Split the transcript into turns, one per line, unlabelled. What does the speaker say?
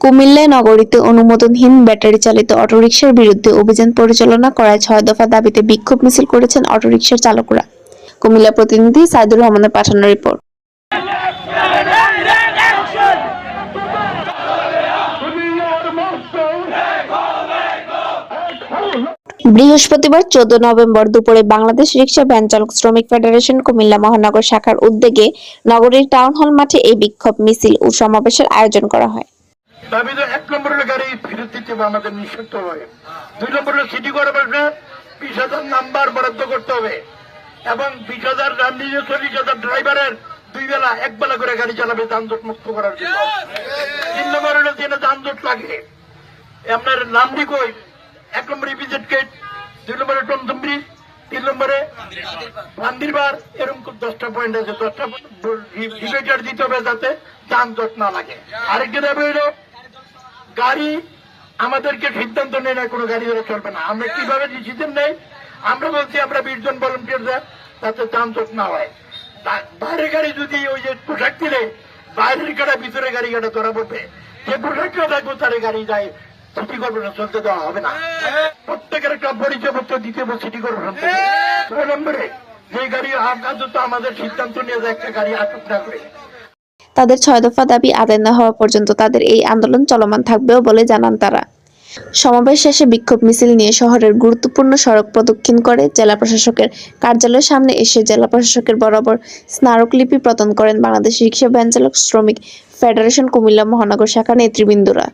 কুমিল্লায় নগরীতে অনুমোদনহীন ব্যাটারি চালিত অটোরিকশার বিরুদ্ধে অভিযান পরিচালনা করায় ছয় দফা দাবিতে বিক্ষোভ মিছিল করেছেন অটোরিকশার চালকরা। কুমিল্লা প্রতিনিধি সাইদুর রহমানের পাঠানো রিপোর্ট। বৃহস্পতিবার চোদ্দ নভেম্বর দুপুরে বাংলাদেশ রিক্সা ভ্যান চালক শ্রমিক ফেডারেশন কুমিল্লা মহানগর শাখার উদ্যোগে নগরীর টাউন হল মাঠে এই বিক্ষোভ মিছিল ও সমাবেশের আয়োজন করা হয়।
দাবি এক নম্বরের গাড়ি দিতে হবে আমাদের হবে দুই নম্বরের সিটি বিশ হাজার নাম্বার বরাদ্দ করতে হবে এবং বিশ হাজার নিজে চল্লিশ হাজার ড্রাইভারের দুই বেলা এক বেলা করে গাড়ি চালাবে যানজট মুক্ত করার জন্য। তিন নম্বর হলো যেন যানজট লাগে। আপনার নামটি কই? এক নম্বরে ইপিজেড গেট, দুই নম্বরে টমটমব্রি তিন নম্বরে মন্দিরবার। এরকম দশটা পয়েন্ট আছে, দশটা ডিবেটার দিতে হবে যাতে যানজট না লাগে। আরেকটা দাবি হইল গাড়ি আমাদেরকে সিদ্ধান্ত নেই না, কোনো গাড়ি ধরে চলবে না। আমরা কীভাবে ডিসিশন নেই? আমরা বলছি, আমরা বিশ জন ভলেন্টিয়ার তাতে যানজট না হয়। বাইরের গাড়ি যদি ওই যে পোশাক দিলে, বাইরের গাড়ি ভিতরে গাড়ি গাড়ি ধরা পড়বে, যে পোশাকটা থাকবে তার গাড়ি যায় সিটি কর্পোরেশন চলতে দেওয়া হবে না। প্রত্যেকের একটা পরিচয়পত্র দিতে হবে সিটি কর্পোরেশন ছয় নম্বরে যে গাড়ি আপাতত আমাদের সিদ্ধান্ত নিয়ে যায়, একটা গাড়ি আটক না করে।
তাদের ছয় দফা দাবি আদায় না হওয়া পর্যন্ত তাদের এই আন্দোলন চলমান থাকবেও বলে জানান তারা। সমাবেশ শেষে বিক্ষোভ মিছিল নিয়ে শহরের গুরুত্বপূর্ণ সড়ক প্রদক্ষিণ করে জেলা প্রশাসকের কার্যালয়ের সামনে এসে জেলা প্রশাসকের বরাবর স্মারকলিপি প্রদান করেন বাংলাদেশ রিক্সা ভ্যান শ্রমিক ফেডারেশন কুমিল্লা মহানগর শাখা নেতৃবৃন্দরা।